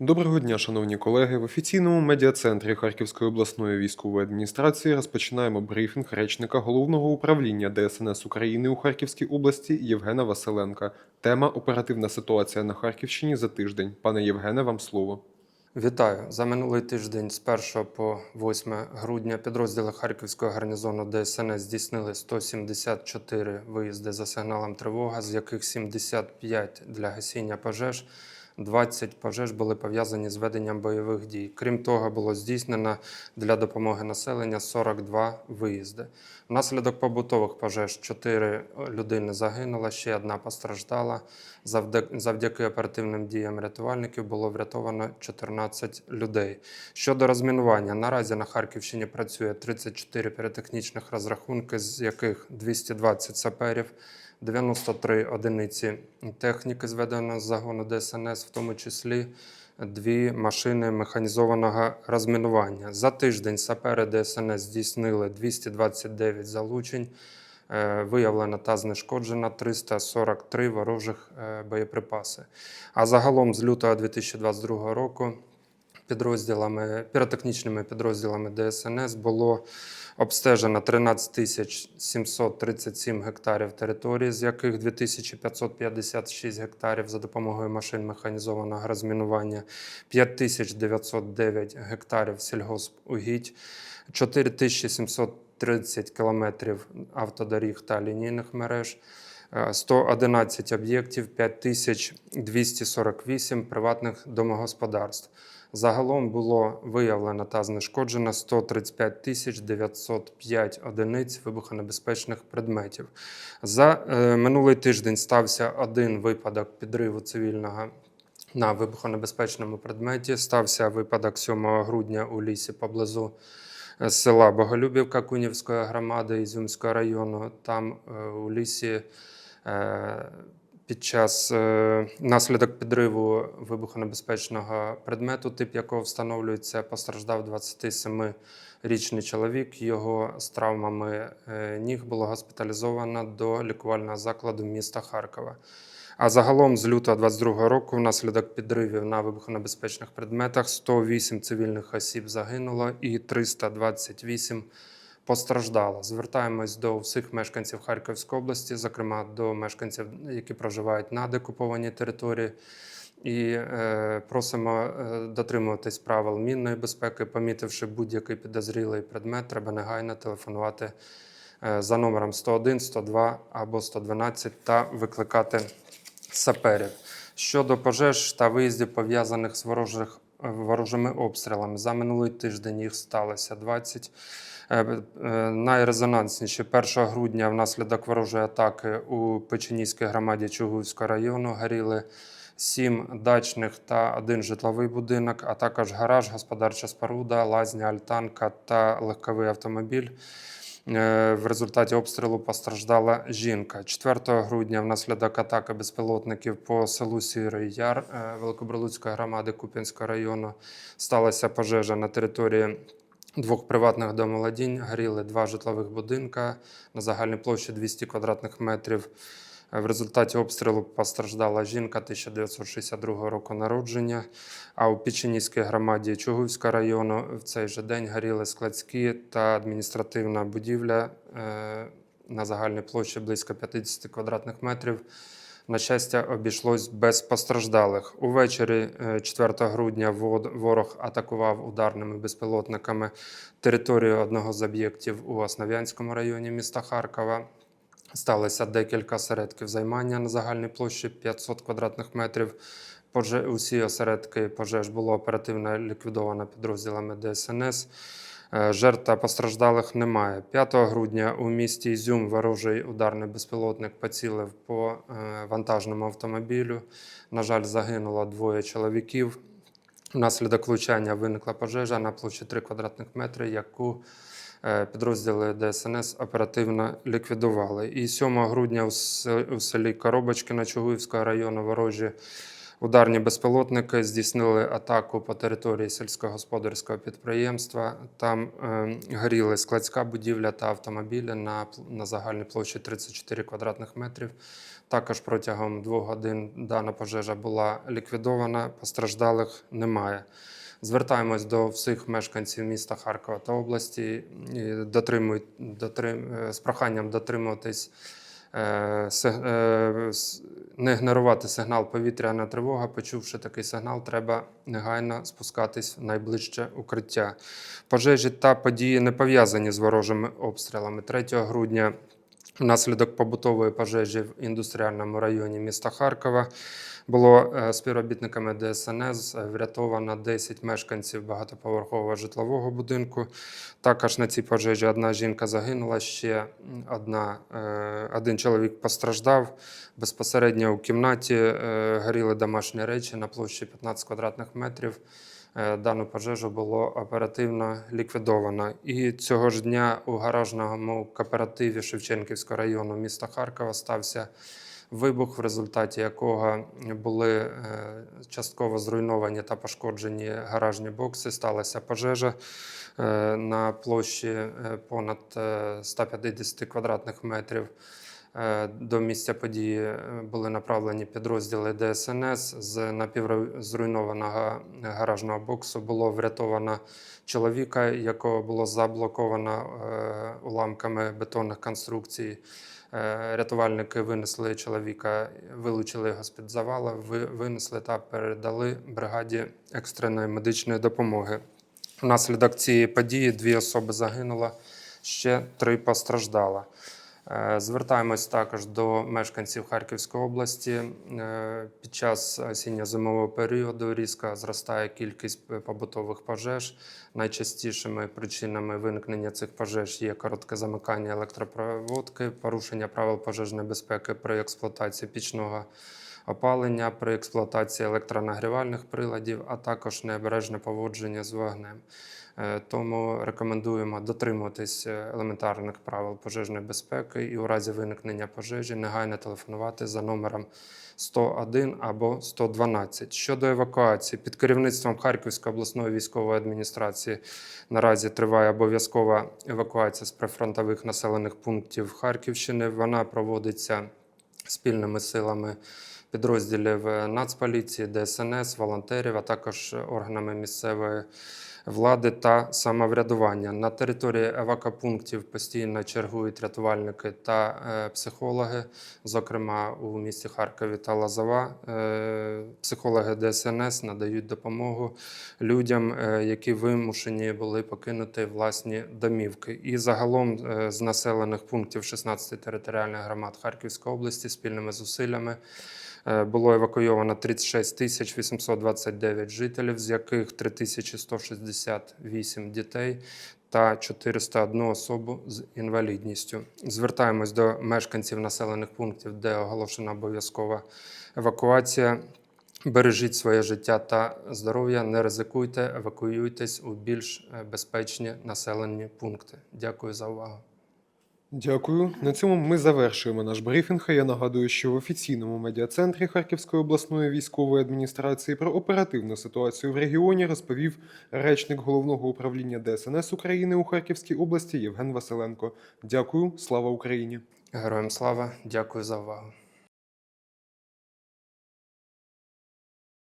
Доброго дня, шановні колеги. В офіційному медіа-центрі Харківської обласної військової адміністрації розпочинаємо брифінг речника головного управління ДСНС України у Харківській області Євгена Василенка. Тема оперативна ситуація на Харківщині за тиждень. Пане Євгене, вам слово. Вітаю за минулий тиждень з 1 по 8 грудня підрозділи Харківського гарнізону ДСНС здійснили 174 виїзди за сигналом тривога, з яких 75 для гасіння пожеж. 20 пожеж були пов'язані з веденням бойових дій. Крім того, було здійснено для допомоги населення 42 виїзди. Внаслідок побутових пожеж 4 людини загинуло, ще одна постраждала. Завдяки оперативним діям рятувальників було врятовано 14 людей. Щодо розмінування, наразі на Харківщині працює 34 піротехнічних розрахунки, з яких 220 саперів, 93 одиниці техніки зведеного з загону ДСНС, в тому числі дві машини механізованого розмінування. За тиждень сапери ДСНС здійснили 229 залучень. Е, Виявлено та знешкоджено 343 ворожих е, боєприпаси. А загалом з лютого 2022 року підрозділами, піротехнічними підрозділами ДСНС було обстежено 13 тисяч 737 гектарів території, з яких 2556 гектарів за допомогою машин механізованого розмінування, 5909 гектарів сільгоспугідь, 4730 кілометрів автодоріг та лінійних мереж. е, 111 об'єктів, 5248 приватних домогосподарств. Загалом було виявлено та знешкоджено 135 тисяч 905 одиниць вибухонебезпечних предметів. За е, минулий тиждень стався один випадок підриву цивільного на вибухонебезпечному предметі. Стався випадок 7 грудня у лісі поблизу е, села Боголюбівка Кунівської громади Ізюмського району. Там е, у лісі е, під час е, наслідок підриву вибухонебезпечного предмету, тип якого встановлюється, постраждав 27-річний чоловік. Його з травмами е, ніг було госпіталізовано до лікувального закладу міста Харкова. А загалом з лютого 22 року, внаслідок підривів на вибухонебезпечних предметах, 108 цивільних осіб загинуло і 328 постраждало. Звертаємось до всіх мешканців Харківської області, зокрема до мешканців, які проживають на декупованій території. І е, просимо е, дотримуватись правил мінної безпеки, помітивши будь-який підозрілий предмет, треба негайно телефонувати е, за номером 101, 102 або 112 та викликати саперів. Щодо пожеж та виїздів пов'язаних з ворожих, е, ворожими обстрілами, за минулий тиждень їх сталося 20. Е, е, Найрезонансніші 1 грудня внаслідок ворожої атаки у Печенійській громаді Чугуївського району горіли сім дачних та один житловий будинок, а також гараж, господарча споруда, лазня, альтанка та легковий автомобіль. Е, В результаті обстрілу постраждала жінка. 4 грудня внаслідок атаки безпілотників по селу Сірий Яр е, Великобрилуцької громади Куп'янського району сталася пожежа на території двох приватних домолодінь Горіли два житлових будинка на загальній площі 200 квадратних метрів. Е, В результаті обстрілу постраждала жінка 1962 року народження. А у Печенійській громаді Чугуївського району в цей же день горіли складські та адміністративна будівля е, на загальній площі близько 50 квадратних метрів. На щастя, обійшлось без постраждалих. Увечері е, 4 грудня вод- ворог атакував ударними безпілотниками територію одного з об'єктів у Основ'янському районі міста Харкова. Сталося декілька осередків займання на загальній площі 500 квадратних метрів. Усі осередки пожеж було оперативно ліквідовано підрозділами ДСНС. Е, Жертв та постраждалих немає. 5 грудня у місті Ізюм ворожий ударний безпілотник поцілив по е, вантажному автомобілю. На жаль, загинуло двоє чоловіків. Внаслідок влучання виникла пожежа на площі 3 квадратних метри, яку підрозділи ДСНС оперативно ліквідували. І 7 грудня у селі Коробочкино Чугуївського району ворожі Ударні безпілотники здійснили атаку по території сільськогосподарського підприємства. Там е, горіли складська будівля та автомобілі на, на загальній площі 34 квадратних метрів. Також протягом двох годин дана пожежа була ліквідована, постраждалих немає. Звертаємось до всіх мешканців міста Харкова та області і дотримують, дотрим, е, з проханням дотримуватись, е, е, не ігнорувати сигнал повітряна тривога. Почувши такий сигнал, треба негайно спускатись в найближче укриття. Пожежі та події не пов'язані з ворожими обстрілами. 3 грудня Внаслідок побутової пожежі в індустріальному районі міста Харкова було е, співробітниками ДСНС е, врятовано 10 мешканців багатоповерхового житлового будинку. Також на цій пожежі одна жінка загинула, ще одна, е, один чоловік постраждав. Безпосередньо у кімнаті горіли домашні речі на площі 15 квадратних метрів. Е, Дану пожежу було оперативно ліквідовано. І цього ж дня у гаражному кооперативі Шевченківського району міста Харкова стався вибух, в результаті якого були е, частково зруйновані та пошкоджені гаражні бокси. Сталася пожежа е, на площі понад е, 150 квадратних метрів. Е, До місця події е, були направлені підрозділи ДСНС. З напівзруйнованого гаражного боксу було врятовано чоловіка, якого було заблоковано е, уламками бетонних конструкцій. Рятувальники винесли чоловіка, вилучили його з-під завала, винесли та передали бригаді екстреної медичної допомоги. Внаслідок цієї події дві особи загинуло, ще три постраждало. Е, Звертаємось також до мешканців Харківської області. Е, Під час осінньо-зимового періоду різко зростає кількість побутових пожеж. Найчастішими причинами виникнення цих пожеж є коротке замикання електропроводки, порушення правил пожежної безпеки при експлуатації пічного опалення, при експлуатації електронагрівальних приладів, а також необережне поводження з вогнем. Е, Тому рекомендуємо дотримуватись е, елементарних правил пожежної безпеки і у разі виникнення пожежі негайно телефонувати за номером 101 або 112. Щодо евакуації, під керівництвом Харківської обласної військової адміністрації наразі триває обов'язкова евакуація з прифронтових населених пунктів Харківщини. Вона проводиться спільними силами підрозділів е, Нацполіції, ДСНС, волонтерів, а також органами місцевої влади та самоврядування. На території евакопунктів постійно чергують рятувальники та е, психологи, зокрема у місті Харкові та Лазова. Е, Психологи ДСНС надають допомогу людям, е, які вимушені були покинути власні домівки. І загалом з населених пунктів 16 територіальних громад Харківської області спільними зусиллями було евакуйовано 36 тисяч 829 жителів, з яких 3168 дітей та 401 особу з інвалідністю. Звертаємось до мешканців населених пунктів, де оголошена обов'язкова евакуація. Бережіть своє життя та здоров'я, не ризикуйте, евакуюйтесь у більш е, безпечні населені пункти. Дякую за увагу. Дякую. На цьому ми завершуємо наш брифінг. Я нагадую, що в офіційному медіа-центрі Харківської обласної військової адміністрації про оперативну ситуацію в регіоні розповів речник головного управління ДСНС України у Харківській області Євген Василенко. Дякую, слава Україні! Героям слава, дякую за увагу.